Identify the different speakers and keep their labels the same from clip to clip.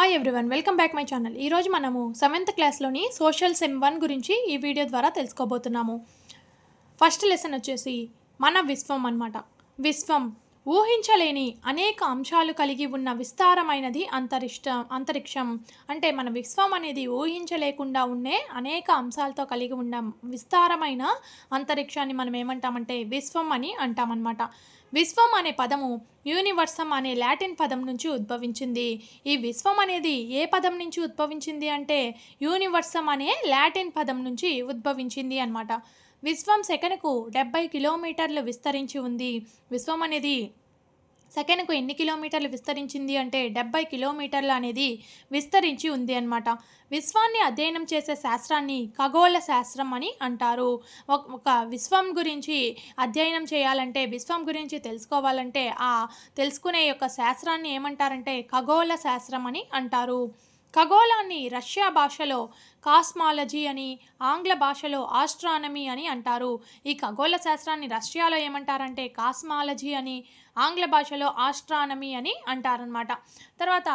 Speaker 1: Hi everyone welcome back my channel ఈరోజు మనము seventh క్లాస్లోని సోషల్ సెమ్ వన్ గురించి ఈ వీడియో ద్వారా తెలుసుకోబోతున్నాము. ఫస్ట్ లెసన్ వచ్చేసి మన విశ్వం అనమాట విశ్వం ఊహించలేని అనేక అంశాలు కలిగి ఉన్న విస్తారమైనది అంతరిక్ష అంతరిక్షం. అంటే మన విశ్వం అనేది ఊహించలేకుండా ఉండే అనేక అంశాలతో కలిగి ఉన్న విస్తారమైన అంతరిక్షాన్ని మనం ఏమంటామంటే విశ్వం అని అంటామన్నమాట. విశ్వం అనే పదము యూనివర్సం అనే లాటిన్ పదం నుంచి ఉద్భవించింది. ఈ విశ్వం అనేది ఏ పదం నుంచి ఉద్భవించింది అంటే యూనివర్సం అనే లాటిన్ పదం నుంచి ఉద్భవించింది అనమాట విశ్వం సెకనుకు డెబ్బై కిలోమీటర్లు విస్తరించి ఉంది. విశ్వం అనేది సెకండ్కు ఎన్ని కిలోమీటర్లు విస్తరించింది అంటే డెబ్బై కిలోమీటర్లు అనేది విస్తరించి ఉంది అన్నమాట. విశ్వాన్ని అధ్యయనం చేసే శాస్త్రాన్ని ఖగోళ శాస్త్రం అని అంటారు. ఒక విశ్వం గురించి అధ్యయనం చేయాలంటే విశ్వం గురించి తెలుసుకోవాలంటే ఆ తెలుసుకునే యొక్క శాస్త్రాన్ని ఏమంటారంటే ఖగోళ శాస్త్రం అని అంటారు. ఖగోళాన్ని రష్యా భాషలో కాస్మాలజీ అని ఆంగ్ల భాషలో ఆస్ట్రానమీ అని అంటారు. ఈ ఖగోళ శాస్త్రాన్ని రష్యాలో ఏమంటారంటే కాస్మాలజీ అని ఆంగ్ల భాషలో ఆస్ట్రానమీ అని అంటారనమాట తర్వాత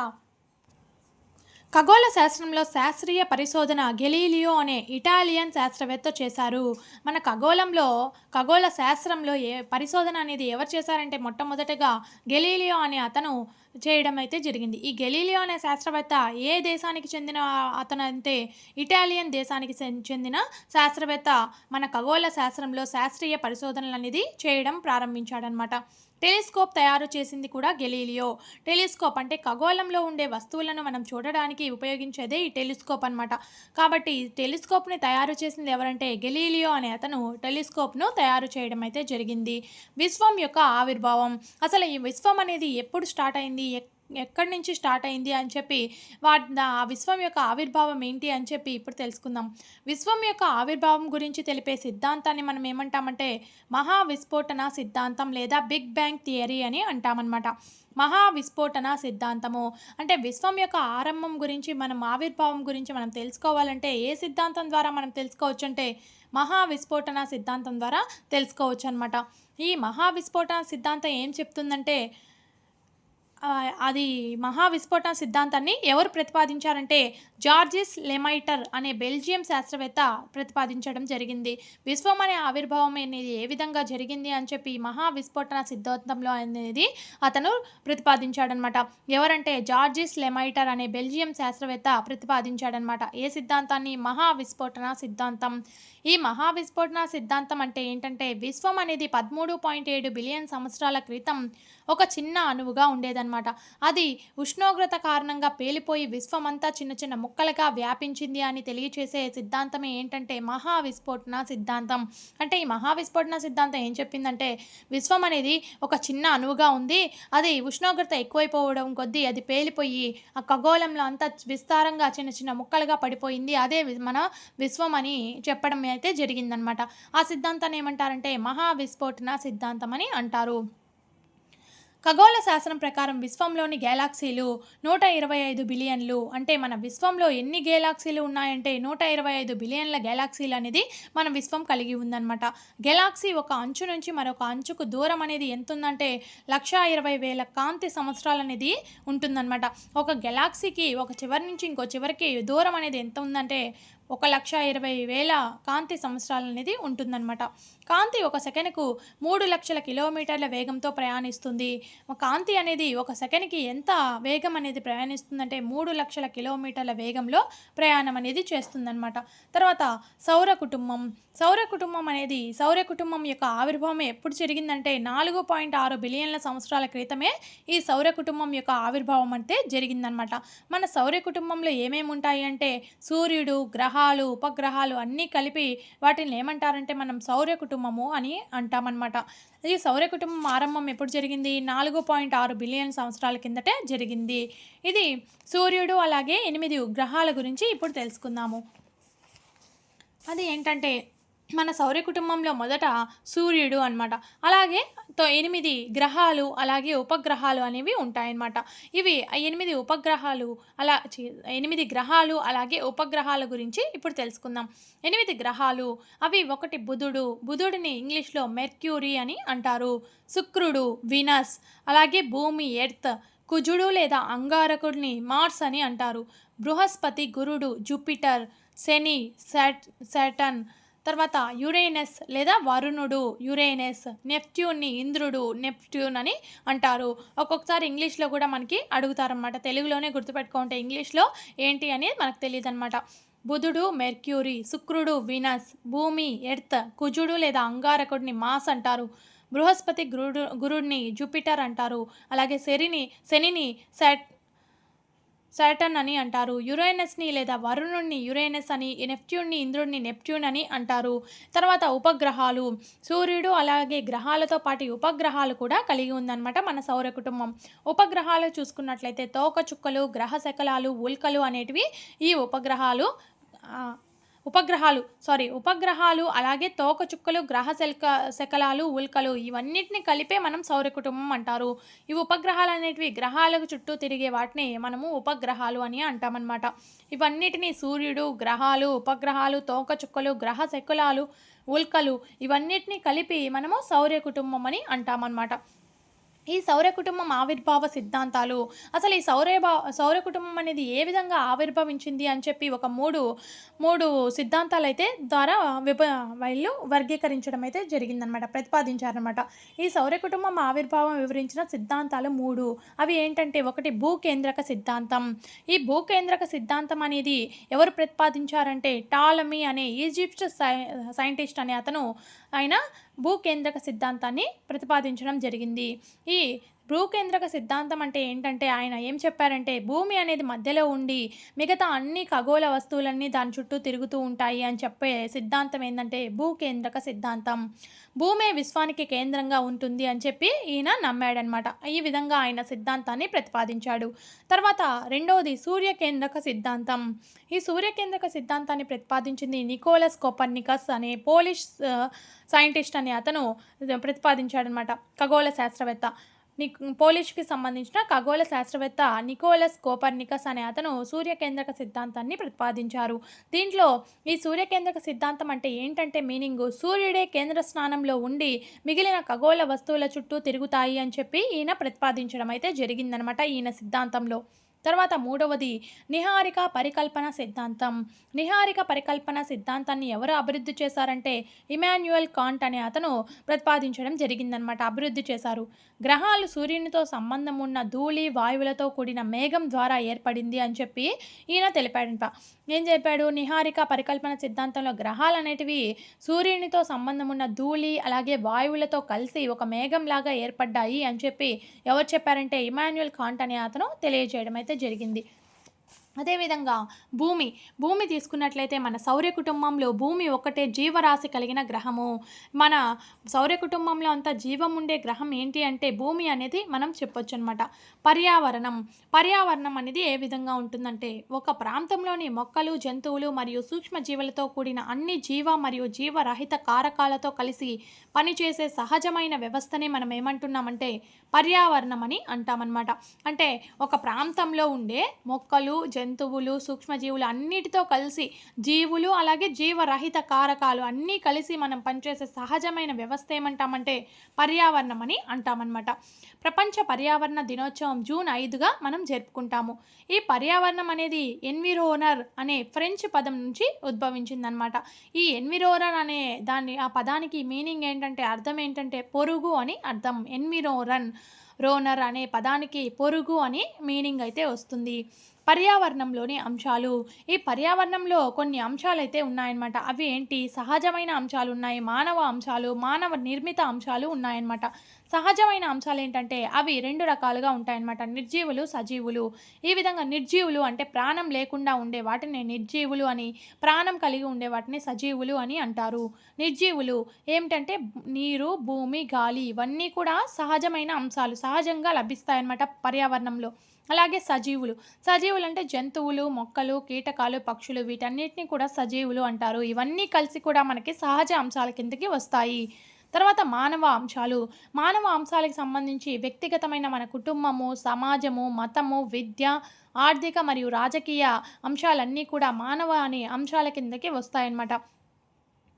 Speaker 1: ఖగోళ శాస్త్రంలో శాస్త్రీయ పరిశోధన గెలీలియో అనే ఇటాలియన్ శాస్త్రవేత్త చేశారు. మన ఖగోళంలో ఖగోళ శాస్త్రంలో ఏ పరిశోధన అనేది ఎవరు చేశారంటే మొట్టమొదటగా గెలీలియో అనే అతను చేయడం అయితే జరిగింది. ఈ గెలీలియో అనే శాస్త్రవేత్త ఏ దేశానికి చెందిన అతను అంటే ఇటాలియన్ దేశానికి చెందిన శాస్త్రవేత్త మన ఖగోళ శాస్త్రంలో శాస్త్రీయ పరిశోధనలు అనేది చేయడం ప్రారంభించాడనమాట. టెలిస్కోప్ తయారు చేసింది కూడా గెలీలియో. టెలిస్కోప్ అంటే ఖగోళంలో ఉండే వస్తువులను మనం చూడడానికి ఉపయోగించేదే ఈ టెలిస్కోప్ అన్నమాట. కాబట్టి ఈ టెలిస్కోప్ని తయారు చేసింది ఎవరంటే గెలీలియో అనే అతను టెలిస్కోప్ను తయారు చేయడం అయితే జరిగింది. విశ్వం యొక్క ఆవిర్భావం. అసలు ఈ విశ్వం అనేది ఎప్పుడు స్టార్ట్ అయింది? ఎక్కడి నుంచి స్టార్ట్ అయింది అని చెప్పి వా ఆ విశ్వం యొక్క ఆవిర్భావం ఏంటి అని చెప్పి ఇప్పుడు తెలుసుకుందాం. విశ్వం యొక్క ఆవిర్భావం గురించి తెలిపే సిద్ధాంతాన్ని మనం ఏమంటామంటే మహా విస్ఫోటన సిద్ధాంతం లేదా బిగ్ బ్యాంగ్ థియరీ అని అంటామన్నమాట. మహా విస్ఫోటన సిద్ధాంతము అంటే విశ్వం యొక్క ఆరంభం గురించి మనం ఆవిర్భావం గురించి మనం తెలుసుకోవాలంటే ఏ సిద్ధాంతం ద్వారా మనం తెలుసుకోవచ్చు అంటే మహా విస్ఫోటన సిద్ధాంతం ద్వారా తెలుసుకోవచ్చు అనమాట ఈ మహా విస్ఫోటన సిద్ధాంతం ఏం చెప్తుందంటే అది మహావిస్ఫోటన సిద్ధాంతాన్ని ఎవరు ప్రతిపాదించారంటే జార్జిస్ లెమైటర్ అనే బెల్జియం శాస్త్రవేత్త ప్రతిపాదించడం జరిగింది. విశ్వం అనే ఆవిర్భావం అనేది ఏ విధంగా జరిగింది అని చెప్పి మహావిస్ఫోటన సిద్ధాంతంలో అనేది అతను ప్రతిపాదించాడనమాట. ఎవరంటే జార్జిస్ లెమైటర్ అనే బెల్జియం శాస్త్రవేత్త ప్రతిపాదించాడనమాట. ఏ సిద్ధాంతాన్ని? మహావిస్ఫోటన సిద్ధాంతం. ఈ మహావిస్ఫోటన సిద్ధాంతం అంటే ఏంటంటే విశ్వం అనేది పదమూడు పాయింట్ ఏడు బిలియన్ సంవత్సరాల క్రితం ఒక చిన్న అణువుగా ఉండేదన్నమాట అది ఉష్ణోగ్రత కారణంగా పేలిపోయి విశ్వమంతా చిన్న చిన్న ముక్కలుగా వ్యాపించింది అని తెలియచేసే సిద్ధాంతమే ఏంటంటే మహావిస్ఫోటన సిద్ధాంతం. అంటే ఈ మహావిస్ఫోటన సిద్ధాంతం ఏం చెప్పిందంటే విశ్వం అనేది ఒక చిన్న అణువుగా ఉంది. అది ఉష్ణోగ్రత ఎక్కువైపోవడం కొద్దీ అది పేలిపోయి ఆ ఖగోళంలో అంతా విస్తారంగా చిన్న చిన్న ముక్కలుగా పడిపోయింది. అదే మన విశ్వం అని చెప్పడం అయితే జరిగిందనమాట ఆ సిద్ధాంతాన్ని ఏమంటారంటే మహావిస్ఫోటన సిద్ధాంతం అని అంటారు. ఖగోళ శాస్త్రం ప్రకారం విశ్వంలోని గెలాక్సీలు నూట ఇరవై ఐదు బిలియన్లు. అంటే మన విశ్వంలో ఎన్ని గెలాక్సీలు ఉన్నాయంటే నూట ఇరవై ఐదు బిలియన్ల గెలాక్సీలు అనేది మన విశ్వం కలిగి ఉందన్నమాట. గెలాక్సీ ఒక అంచు నుంచి మరొక అంచుకు దూరం అనేది ఎంత ఉందంటే లక్షా ఇరవై వేల కాంతి సంవత్సరాలు అనేది ఉంటుందన్నమాట. ఒక గెలాక్సీకి ఒక చివరి నుంచి ఇంకో చివరికి దూరం అనేది ఎంత ఉందంటే ఒక లక్ష ఇరవై వేల కాంతి సంవత్సరాలు అనేది ఉంటుందన్నమాట. కాంతి ఒక సెకనుకు మూడు లక్షల కిలోమీటర్ల వేగంతో ప్రయాణిస్తుంది. కాంతి అనేది ఒక సెకన్కి ఎంత వేగం అనేది ప్రయాణిస్తుందంటే మూడు లక్షల కిలోమీటర్ల వేగంలో ప్రయాణం అనేది చేస్తుందన్నమాట. తర్వాత సౌర కుటుంబం. సౌర కుటుంబం అనేది సౌర కుటుంబం యొక్క ఆవిర్భావం ఎప్పుడు జరిగిందంటే నాలుగు పాయింట్ ఆరు బిలియన్ల సంవత్సరాల క్రితమే ఈ సౌర కుటుంబం యొక్క ఆవిర్భావం అంటే జరిగిందనమాట మన సౌర కుటుంబంలో ఏమేమి ఉంటాయి అంటే సూర్యుడు గ్రహాలు ఉపగ్రహాలు అన్నీ కలిపి వాటిని ఏమంటారంటే మనం సౌర్య కుటుంబము అని అంటామన్నమాట. ఈ సౌర కుటుంబం ఆరంభం ఎప్పుడు జరిగింది? నాలుగు పాయింట్ ఆరు బిలియన్ సంవత్సరాల కిందటే జరిగింది. ఇది సూర్యుడు అలాగే ఎనిమిది గ్రహాల గురించి ఇప్పుడు తెలుసుకుందాము. అది ఏంటంటే మన సౌర కుటుంబంలో మొదట సూర్యుడు అన్నమాట. అలాగే తో ఎనిమిది గ్రహాలు అలాగే ఉపగ్రహాలు అనేవి ఉంటాయన్నమాట. ఇవి ఎనిమిది ఉపగ్రహాలు అలా ఎనిమిది గ్రహాలు అలాగే ఉపగ్రహాల గురించి ఇప్పుడు తెలుసుకుందాం. ఎనిమిది గ్రహాలు అవి ఒకటి బుధుడు. బుధుడిని ఇంగ్లీష్లో మెర్క్యూరీ అని అంటారు. శుక్రుడు వినస్ అలాగే భూమి ఎర్త్. కుజుడు లేదా అంగారకుడిని మార్స్ అని అంటారు. బృహస్పతి గురుడు జూపిటర్. శని శాట్ శాటన్ తర్వాత యురేనస్ లేదా వరుణుడు యురేనస్ నెప్ట్యూన్ని ఇంద్రుడు నెప్ట్యూన్ అని అంటారు. ఒక్కొక్కసారి ఇంగ్లీష్లో కూడా మనకి అడుగుతారనమాట తెలుగులోనే గుర్తుపెట్టుకుంటే ఇంగ్లీష్లో ఏంటి అనేది మనకు తెలియదు అనమాట బుధుడు మెర్క్యూరీ శుక్రుడు వినస్ భూమి ఎర్త్ కుజుడు లేదా అంగారకుడిని మాస్ అంటారు. బృహస్పతి గురుడు గురుడిని జూపిటర్ అంటారు. అలాగే శరిని శనిని సెట్ సాటర్న్ అని అంటారు. యురేనస్ని లేదా వరుణుడిని యురేనస్ అని నెప్ట్యూన్ని ఇంద్రుడిని నెప్ట్యూన్ అని అంటారు. తర్వాత ఉపగ్రహాలు. సూర్యుడు అలాగే గ్రహాలతో పాటు ఉపగ్రహాలు కూడా కలిగి ఉందన్నమాట మన సౌర కుటుంబం. ఉపగ్రహాలు చూసుకున్నట్లయితే తోక చుక్కలు గ్రహ శకలాలు ఉల్కలు అనేటివి ఈ ఉపగ్రహాలు ఉపగ్రహాలు సారీ ఉపగ్రహాలు అలాగే తోక చుక్కలు గ్రహ శల్క శకలాలు ఉల్కలు ఇవన్నిటిని కలిపే మనం సౌర కుటుంబం అంటారు. ఈ ఉపగ్రహాలు అనేటివి గ్రహాలకు చుట్టూ తిరిగే వాటిని మనము ఉపగ్రహాలు అని అంటామన్నమాట. ఇవన్నిటిని సూర్యుడు గ్రహాలు ఉపగ్రహాలు తోక చుక్కలు గ్రహ శకులాలు ఉల్కలు ఇవన్నిటిని కలిపి మనము సౌర్య కుటుంబం అని అంటామన్నమాట. ఈ సౌర కుటుంబం ఆవిర్భావ సిద్ధాంతాలు అసలు ఈ సౌర సౌర కుటుంబం అనేది ఏ విధంగా ఆవిర్భవించింది అని చెప్పి ఒక మూడు మూడు సిద్ధాంతాలు అయితే ద్వారా విభ వీళ్ళు వర్గీకరించడం అయితే జరిగిందనమాట ప్రతిపాదించారనమాట. ఈ సౌర కుటుంబం ఆవిర్భావం వివరించిన సిద్ధాంతాలు మూడు. అవి ఏంటంటే ఒకటి భూకేంద్రక సిద్ధాంతం. ఈ భూకేంద్రక సిద్ధాంతం అనేది ఎవరు ప్రతిపాదించారంటే టాలమీ అనే ఈజిప్ట్ సై సైంటిస్ట్ అనే అతను ఆయన భూకేంద్రక సిద్ధాంతాన్ని ప్రతిపాదించడం జరిగింది. ఈ భూకేంద్రక సిద్ధాంతం అంటే ఏంటంటే ఆయన ఏం చెప్పారంటే భూమి అనేది మధ్యలో ఉండి మిగతా అన్ని ఖగోళ వస్తువులన్నీ దాని చుట్టూ తిరుగుతూ ఉంటాయి అని చెప్పే సిద్ధాంతం ఏంటంటే భూకేంద్రక సిద్ధాంతం. భూమే విశ్వానికి కేంద్రంగా ఉంటుంది అని చెప్పి ఈయన నమ్మాడనమాట. ఈ విధంగా ఆయన సిద్ధాంతాన్ని ప్రతిపాదించాడు. తర్వాత రెండవది సూర్యకేంద్రక సిద్ధాంతం. ఈ సూర్యకేంద్రక సిద్ధాంతాన్ని ప్రతిపాదించింది నికోలస్ కోపర్నికస్ అనే పోలిష్ సైంటిస్ట్ అనే అతను ప్రతిపాదించాడనమాట. ఖగోళ శాస్త్రవేత్త. పోలిష్కి సంబంధించిన ఖగోళ శాస్త్రవేత్త నికోలస్ కోపర్నికస్ అనే అతను సూర్యకేంద్రక సిద్ధాంతాన్ని ప్రతిపాదించారు. దీంట్లో ఈ సూర్యకేంద్రక సిద్ధాంతం అంటే ఏంటంటే మీనింగ్ సూర్యుడే కేంద్ర స్నానంలో ఉండి మిగిలిన ఖగోళ వస్తువుల చుట్టూ తిరుగుతాయి అని చెప్పి ఈయన ప్రతిపాదించడం అయితే జరిగిందనమాట ఈయన సిద్ధాంతంలో. తర్వాత మూడవది నిహారిక పరికల్పన సిద్ధాంతం. నిహారిక పరికల్పన సిద్ధాంతాన్ని ఎవరు అభివృద్ధి చేశారంటే ఇమాన్యుయల్ కాంట్ అనే అతను ప్రతిపాదించడం జరిగిందనమాట అభివృద్ధి చేశారు. గ్రహాలు సూర్యునితో సంబంధం ఉన్న ధూళి వాయువులతో కూడిన మేఘం ద్వారా ఏర్పడింది అని చెప్పి ఈయన తెలిపాడంట. ఏం చెప్పాడు? నిహారిక పరికల్పన సిద్ధాంతంలో గ్రహాలు అనేటివి సూర్యునితో సంబంధం ఉన్న ధూళి అలాగే వాయువులతో కలిసి ఒక మేఘంలాగా ఏర్పడ్డాయి అని చెప్పి ఎవరు చెప్పారంటే ఇమాన్యుయల్ కాంట్ అనే అతను తెలియజేయడం అయితే జరిగింది. అదేవిధంగా భూమి భూమి తీసుకున్నట్లయితే మన సౌర్య కుటుంబంలో భూమి ఒకటే జీవరాశి కలిగిన గ్రహము. మన సౌర్య కుటుంబంలో అంతా జీవం ఉండే గ్రహం ఏంటి అంటే భూమి అనేది మనం చెప్పొచ్చు అనమాట పర్యావరణం. పర్యావరణం అనేది ఏ విధంగా ఉంటుందంటే ఒక ప్రాంతంలోని మొక్కలు జంతువులు మరియు సూక్ష్మజీవులతో కూడిన అన్ని జీవ మరియు జీవరహిత కారకాలతో కలిసి పనిచేసే సహజమైన వ్యవస్థని మనం ఏమంటున్నామంటే పర్యావరణం అని అంటామన్నమాట అంటే ఒక ప్రాంతంలో ఉండే మొక్కలు జంతువులు జంతువులు సూక్ష్మజీవులు అన్నిటితో కలిసి జీవులు అలాగే జీవరహిత కారకాలు అన్నీ కలిసి మనం పనిచేసే సహజమైన వ్యవస్థ ఏమంటామంటే పర్యావరణం అని అంటామన్నమాట. ప్రపంచ పర్యావరణ దినోత్సవం జూన్ ఐదుగా మనం జరుపుకుంటాము. ఈ పర్యావరణం అనేది ఎన్విరోనర్ అనే ఫ్రెంచ్ పదం నుంచి ఉద్భవించిందనమాట ఈ ఎన్విరోనర్ అనే దాన్ని ఆ పదానికి మీనింగ్ ఏంటంటే అర్థం ఏంటంటే పొరుగు అని అర్థం. ఎన్విరోరన్ రోనర్ అనే పదానికి పొరుగు అని మీనింగ్ అయితే వస్తుంది. పర్యావరణంలోని అంశాలు. ఈ పర్యావరణంలో కొన్ని అంశాలు అయితే ఉన్నాయన్నమాట. అవి ఏంటి? సహజమైన అంశాలు ఉన్నాయి. మానవ అంశాలు మానవ నిర్మిత అంశాలు ఉన్నాయన్నమాట. సహజమైన అంశాలు ఏంటంటే అవి రెండు రకాలుగా ఉంటాయన్నమాట. నిర్జీవులు సజీవులు. ఈ విధంగా నిర్జీవులు అంటే ప్రాణం లేకుండా ఉండే వాటిని నిర్జీవులు అని ప్రాణం కలిగి ఉండే వాటిని సజీవులు అని అంటారు. నిర్జీవులు ఏమిటంటే నీరు భూమి గాలి ఇవన్నీ కూడా సహజమైన అంశాలు సహజంగా లభిస్తాయన్నమాట పర్యావరణంలో. అలాగే సజీవులు. సజీవులు అంటే జంతువులు మొక్కలు కీటకాలు పక్షులు వీటన్నిటిని కూడా సజీవులు అంటారు. ఇవన్నీ కలిసి కూడా మనకి సహజ అంశాల కిందకి వస్తాయి. తర్వాత మానవ అంశాలు. మానవ అంశాలకు సంబంధించి వ్యక్తిగతమైన మన కుటుంబము సమాజము మతము విద్య ఆర్థిక మరియు రాజకీయ అంశాలన్నీ కూడా మానవ అనే అంశాల కిందకి వస్తాయన్నమాట.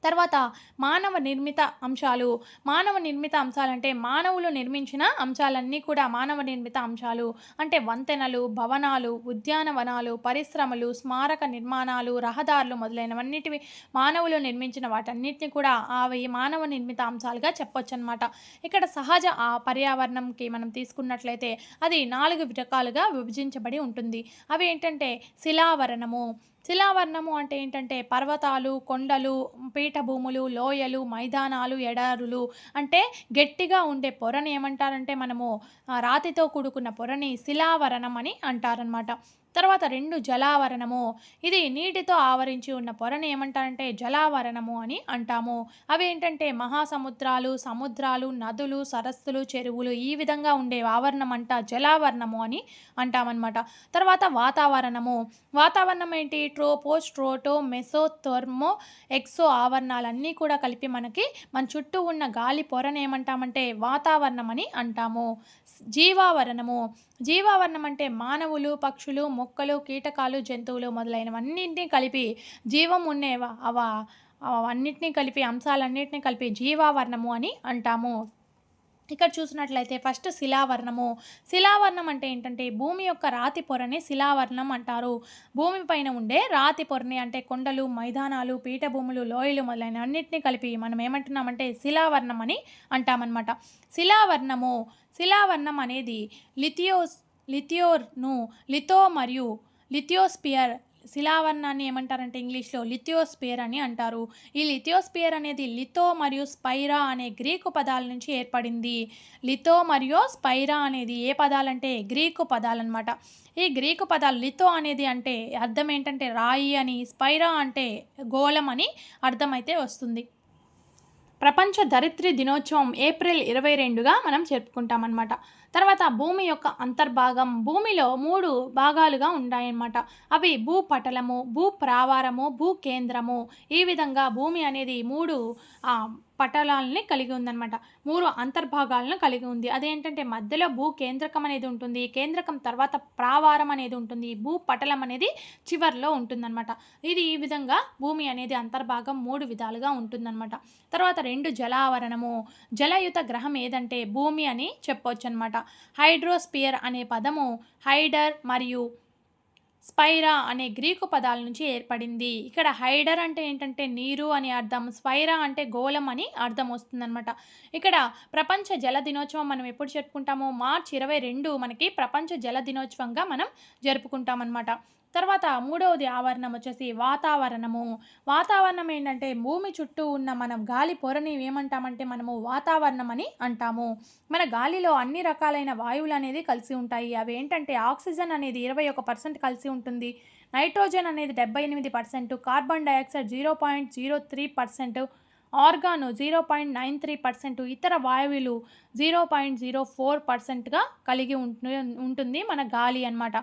Speaker 1: తర్వాత మానవ నిర్మిత అంశాలు. మానవ నిర్మిత అంశాలంటే మానవులు నిర్మించిన అంశాలన్నీ కూడా మానవ నిర్మిత అంశాలు. అంటే వంతెనలు భవనాలు ఉద్యానవనాలు పరిశ్రమలు స్మారక నిర్మాణాలు రహదారులు మొదలైనవన్నిటివి మానవులు నిర్మించిన వాటన్నిటిని కూడా అవి మానవ నిర్మిత అంశాలుగా చెప్పొచ్చు అనమాట ఇక్కడ సహజ ఆ పర్యావరణంకి మనం తీసుకున్నట్లయితే అది నాలుగు రకాలుగా విభజించబడి ఉంటుంది. అవి ఏంటంటే శిలావరణము శిలావరణము అంటే ఏంటంటే పర్వతాలు కొండలు పీఠభూములు లోయలు మైదానాలు ఎడారులు అంటే గట్టిగా ఉండే పొరని ఏమంటారంటే మనము రాతితో కూడుకున్న పొరని శిలావరణం అని అంటారనమాట తర్వాత రెండు జలావరణము. ఇది నీటితో ఆవరించి ఉన్న పొరని ఏమంటారంటే జలావరణము అని అంటాము. అవి ఏంటంటే మహాసముద్రాలు సముద్రాలు నదులు సరస్సులు చెరువులు ఈ విధంగా ఉండే ఆవరణం అంట జలావరణము అని అంటామన్నమాట. తర్వాత వాతావరణము. వాతావరణం ఏంటి? Tropo strato meso thermo exo ఆవరణాలన్నీ కూడా కలిపి మనకి మన చుట్టూ ఉన్న గాలి పొరను ఏమంటామంటే వాతావరణం అని అంటాము. జీవావరణము. జీవావరణం అంటే మానవులు పక్షులు మొక్కలు కీటకాలు జంతువులు మొదలైనవన్నింటినీ కలిపి జీవం ఉండే అవ? అవన్నిటినీ కలిపి అంశాలన్నింటినీ కలిపి జీవావరణము అని అంటాము. ఇక్కడ చూసినట్లయితే ఫస్ట్ శిలావర్ణము. శిలావర్ణం అంటే ఏంటంటే భూమి యొక్క రాతి పొరని శిలావర్ణం అంటారు. భూమి పైన ఉండే రాతి పొరని అంటే కొండలు మైదానాలు పీఠభూములు లోయలు మొదలైన అన్నింటినీ కలిపి మనం ఏమంటున్నామంటే శిలావర్ణం అని అంటామన్నమాట. శిలావర్ణము శిలావర్ణం అనేది లిథియోస్ లిథియోర్ను లిథో మరియు లిథియోస్పియర్ శిలావర్ణాన్ని ఏమంటారంటే ఇంగ్లీష్లో లిథియోస్పియర్ అని అంటారు. ఈ లిథియోస్పియర్ అనేది లిథో మరియు స్పైరా అనే గ్రీకు పదాల నుంచి ఏర్పడింది. లిథో మరియు స్పైరా అనేది ఏ పదాలంటే గ్రీకు పదాలన్నమాట. ఈ గ్రీకు పదాలు లిథో అనేది అంటే అర్థం ఏంటంటే రాయి అని స్పైరా అంటే గోళం అని అర్థమైతే వస్తుంది. ప్రపంచ ధరిత్రి దినోత్సవం ఏప్రిల్ ఇరవై రెండుగా మనం జరుపుకుంటామన్నమాట. తర్వాత భూమి యొక్క అంతర్భాగం భూమిలో మూడు భాగాలుగా ఉన్నాయన్నమాట అవి భూపటలము భూప్రావారము భూకేంద్రము ఈ విధంగా భూమి అనేది మూడు పటలాలని కలిగి ఉందన్నమాట. మూడు అంతర్భాగాలను కలిగి ఉంది. అదేంటంటే మధ్యలో భూ కేంద్రకం అనేది ఉంటుంది. కేంద్రకం తర్వాత ప్రావారం అనేది ఉంటుంది. భూ పటలం అనేది చివర్లో ఉంటుందన్నమాట. ఇది ఈ విధంగా భూమి అనేది అంతర్భాగం మూడు విధాలుగా ఉంటుందన్నమాట. తర్వాత రెండు జలావరణము. జలయుత గ్రహం ఏదంటే భూమి అని చెప్పొచ్చు అనమాట హైడ్రోస్పియర్ అనే పదము హైడర్ మరియు స్పైరా అనే గ్రీకు పదాల నుంచి ఏర్పడింది. ఇక్కడ హైడర్ అంటే ఏంటంటే నీరు అని అర్థం స్పైరా అంటే గోళం అని అర్థం వస్తుందన్నమాట. ఇక్కడ ప్రపంచ జల దినోత్సవం మనం ఎప్పుడు జరుపుకుంటామో మార్చి ఇరవై రెండు మనకి ప్రపంచ జల దినోత్సవంగా మనం జరుపుకుంటామన్నమాట. తర్వాత మూడవది ఆవరణం వచ్చేసి వాతావరణము. వాతావరణం ఏంటంటే భూమి చుట్టూ ఉన్న మనం గాలి పొరని ఏమంటామంటే మనము వాతావరణం అని అంటాము. మన గాలిలో అన్ని రకాలైన వాయువులు అనేది కలిసి ఉంటాయి. అవి ఏంటంటే ఆక్సిజన్ అనేది ఇరవై ఒక పర్సెంట్ కలిసి ఉంటుంది. నైట్రోజన్ అనేది డెబ్బై ఎనిమిది percent carbon dioxide zero point zero three percent argon zero point nine three percent ఇతర వాయువులు జీరో పాయింట్ జీరో ఫోర్ పర్సెంట్గా కలిగి ఉంటు ఉంటుంది మన గాలి అన్నమాట.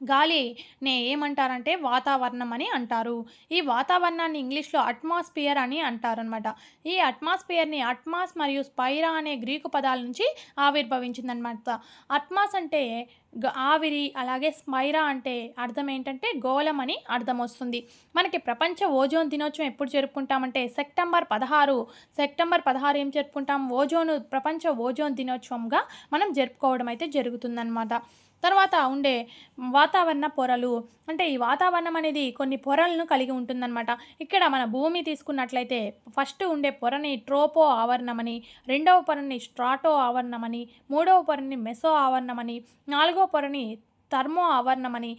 Speaker 1: గాలిని ఏమంటారంటే వాతావరణం అని అంటారు. ఈ వాతావరణాన్ని ఇంగ్లీష్లో అట్మాస్ఫియర్ అని అంటారనమాట ఈ అట్మాస్ఫియర్ని అట్మాస్ మరియు స్పైరా అనే గ్రీకు పదాల నుంచి ఆవిర్భవించిందనమాట అట్మాస్ అంటే ఆవిరి అలాగే స్మైరా అంటే అర్థం ఏంటంటే గోళం అని అర్థం వస్తుంది మనకి ప్రపంచ ఓజోన్ దినోత్సవం ఎప్పుడు జరుపుకుంటామంటే సెప్టెంబర్ పదహారు సెప్టెంబర్ పదహారు ఏం జరుపుకుంటాం? ఓజోను ప్రపంచ ఓజోన్ దినోత్సవంగా మనం జరుపుకోవడం అయితే జరుగుతుందన్నమాట. తర్వాత ఉండే వాతావరణ పొరలు అంటే ఈ వాతావరణం అనేది కొన్ని పొరలను కలిగి ఉంటుందన్నమాట. ఇక్కడ మన భూమి తీసుకున్నట్లయితే ఫస్ట్ ఉండే పొరని ట్రోపో ఆవరణమని రెండవ పొరని స్ట్రాటో ఆవరణమని మూడవ పొరని మెసో ఆవరణమని నాలుగవ పొరని థర్మో ఆవరణమని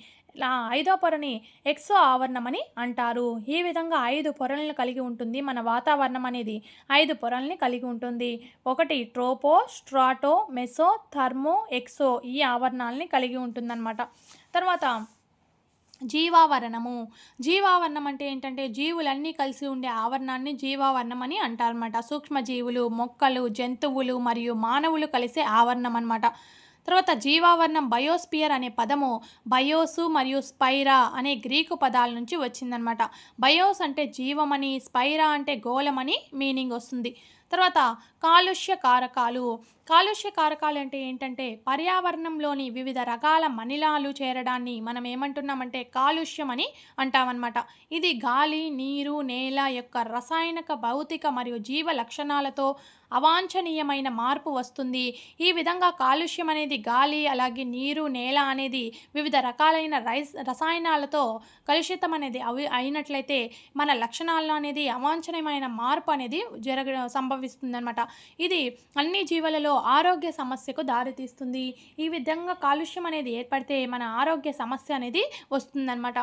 Speaker 1: ఐదో పొరని ఎక్సో ఆవరణమని అంటారు. ఈ విధంగా ఐదు పొరలను కలిగి ఉంటుంది మన వాతావరణం అనేది. ఐదు పొరల్ని కలిగి ఉంటుంది. ఒకటి tropo strato meso thermo exo ఈ ఆవరణాలని కలిగి ఉంటుందన్నమాట. తర్వాత జీవావరణము. జీవావరణం అంటే ఏంటంటే జీవులన్నీ కలిసి ఉండే ఆవరణాన్ని జీవావరణం అని అంటారనమాట సూక్ష్మజీవులు మొక్కలు జంతువులు మరియు మానవులు కలిసే ఆవరణం అన్నమాట. తర్వాత జీవావరణం బయోస్పియర్ అనే పదము బయోసు మరియు స్పైరా అనే గ్రీకు పదాల నుంచి వచ్చిందనమాట బయోస్ అంటే జీవమని స్పైరా అంటే గోళమని మీనింగ్ వస్తుంది. తర్వాత కాలుష్య కారకాలు. కాలుష్య కారకాలు అంటే ఏంటంటే పర్యావరణంలోని వివిధ రకాల మనిలాలు చేరడాన్ని మనం ఏమంటున్నామంటే కాలుష్యం అని అంటామన్నమాట. ఇది గాలి నీరు నేల యొక్క రసాయనిక భౌతిక మరియు జీవ లక్షణాలతో అవాంఛనీయమైన మార్పు వస్తుంది. ఈ విధంగా కాలుష్యం అనేది గాలి అలాగే నీరు నేల అనేది వివిధ రకాలైన రైస్ రసాయనాలతో కలుషితం అనేది అవి అయినట్లయితే మన లక్షణాల్లో అనేది అవాంఛనీయమైన మార్పు అనేది జరగ సంభవిస్తుందన్నమాట ఇది అన్ని జీవులలో ఆరోగ్య సమస్యకు దారితీస్తుంది. ఈ విధంగా కాలుష్యం అనేది ఏర్పడితే మన ఆరోగ్య సమస్య అనేది వస్తుందన్నమాట.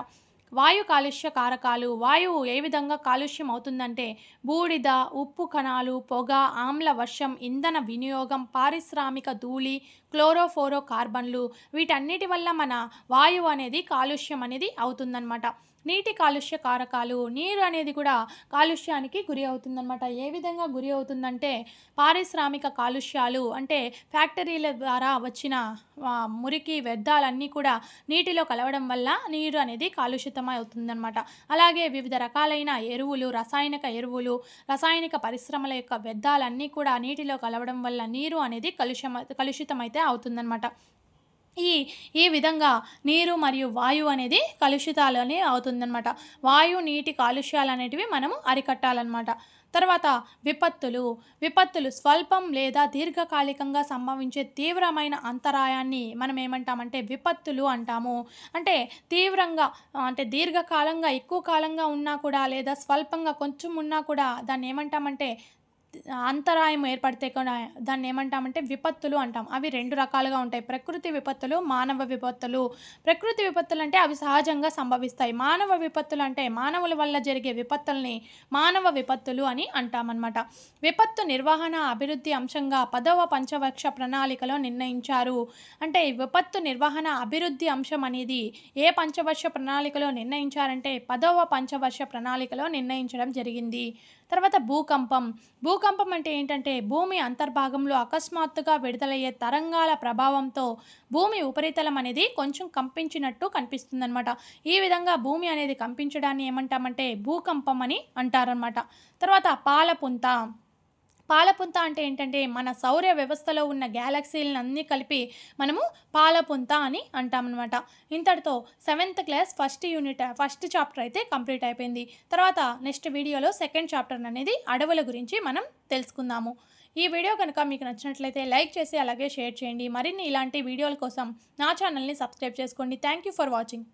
Speaker 1: వాయు కాలుష్య కారకాలు వాయువు ఏ విధంగా కాలుష్యం అవుతుందంటే బూడిద ఉప్పు కణాలు పొగ ఆమ్ల వర్షం ఇంధన వినియోగం పారిశ్రామిక ధూళి క్లోరోఫోరో కార్బన్లు వీటన్నిటి వల్ల మన వాయువు అనేది కాలుష్యం అనేది అవుతుందన్నమాట. నీటి కాలుష్య కారకాలు నీరు అనేది కూడా కాలుష్యానికి గురి అవుతుందన్నమాట. ఏ విధంగా గురి అవుతుందంటే పారిశ్రామిక కాలుష్యాలు అంటే ఫ్యాక్టరీల ద్వారా వచ్చిన మురికి వ్యర్థాలన్నీ కూడా నీటిలో కలవడం వల్ల నీరు అనేది కాలుషితమై అవుతుందన్నమాట. అలాగే వివిధ రకాలైన ఎరువులు రసాయనిక ఎరువులు రసాయనిక పరిశ్రమల యొక్క వ్యర్థాలన్నీ కూడా నీటిలో కలవడం వల్ల నీరు అనేది కలుషమ కలుషితమైతే అవుతుందన్నమాట. ఈ ఈ విధంగా నీరు మరియు వాయువు అనేది కలుషితాలని అవుతుందన్నమాట. వాయు నీటి కాలుష్యాలు అనేటివి మనము అరికట్టాలన్నమాట. తర్వాత విపత్తులు. విపత్తులు స్వల్పం లేదా దీర్ఘకాలికంగా సంభవించే తీవ్రమైన అంతరాయాన్ని మనం ఏమంటామంటే విపత్తులు అంటాము. అంటే తీవ్రంగా అంటే దీర్ఘకాలంగా ఎక్కువ కాలంగా ఉన్నా కూడా లేదా స్వల్పంగా కొంచెం ఉన్నా కూడా దాన్ని ఏమంటామంటే అంతరాయం ఏర్పడితే దాన్ని ఏమంటామంటే విపత్తులు అంటాం. అవి రెండు రకాలుగా ఉంటాయి. ప్రకృతి విపత్తులు మానవ విపత్తులు. ప్రకృతి విపత్తులు అంటే అవి సహజంగా సంభవిస్తాయి. మానవ విపత్తులు అంటే మానవుల వల్ల జరిగే విపత్తుల్ని మానవ విపత్తులు అని అంటామన్నమాట. విపత్తు నిర్వహణ అభివృద్ధి అంశంగా పదవ పంచవర్ష ప్రణాళికలో నిర్ణయించారు. అంటే విపత్తు నిర్వహణ అభివృద్ధి అంశం అనేది ఏ పంచవర్ష ప్రణాళికలో నిర్ణయించారంటే పదవ పంచవర్ష ప్రణాళికలో నిర్ణయించడం జరిగింది. తర్వాత భూకంపం. భూకంపం అంటే ఏంటంటే భూమి అంతర్భాగంలో అకస్మాత్తుగా విడుదలయ్యే తరంగాల ప్రభావంతో భూమి ఉపరితలం అనేది కొంచెం కంపించినట్టు కనిపిస్తుందన్నమాట. ఈ విధంగా భూమి అనేది కంపించడాన్ని ఏమంటామంటే భూకంపం అని అంటారనమాట తర్వాత పాలపుంత. పాలపుంత అంటే ఏంటంటే మన సౌర వ్యవస్థలో ఉన్న గ్యాలక్సీలను అన్నీ కలిపి మనము పాలపుంత అని అంటామన్నమాట. ఇంతటితో seventh class first unit first chapter అయితే కంప్లీట్ అయిపోయింది. తర్వాత నెక్స్ట్ వీడియోలో సెకండ్ చాప్టర్ అనేది అడవుల గురించి మనం తెలుసుకుందాము. ఈ వీడియో కనుక మీకు నచ్చినట్లయితే లైక్ చేసి అలాగే షేర్ చేయండి. మరిన్ని ఇలాంటి వీడియోల కోసం నా ఛానల్ని సబ్స్క్రైబ్ చేసుకోండి. Thank you for watching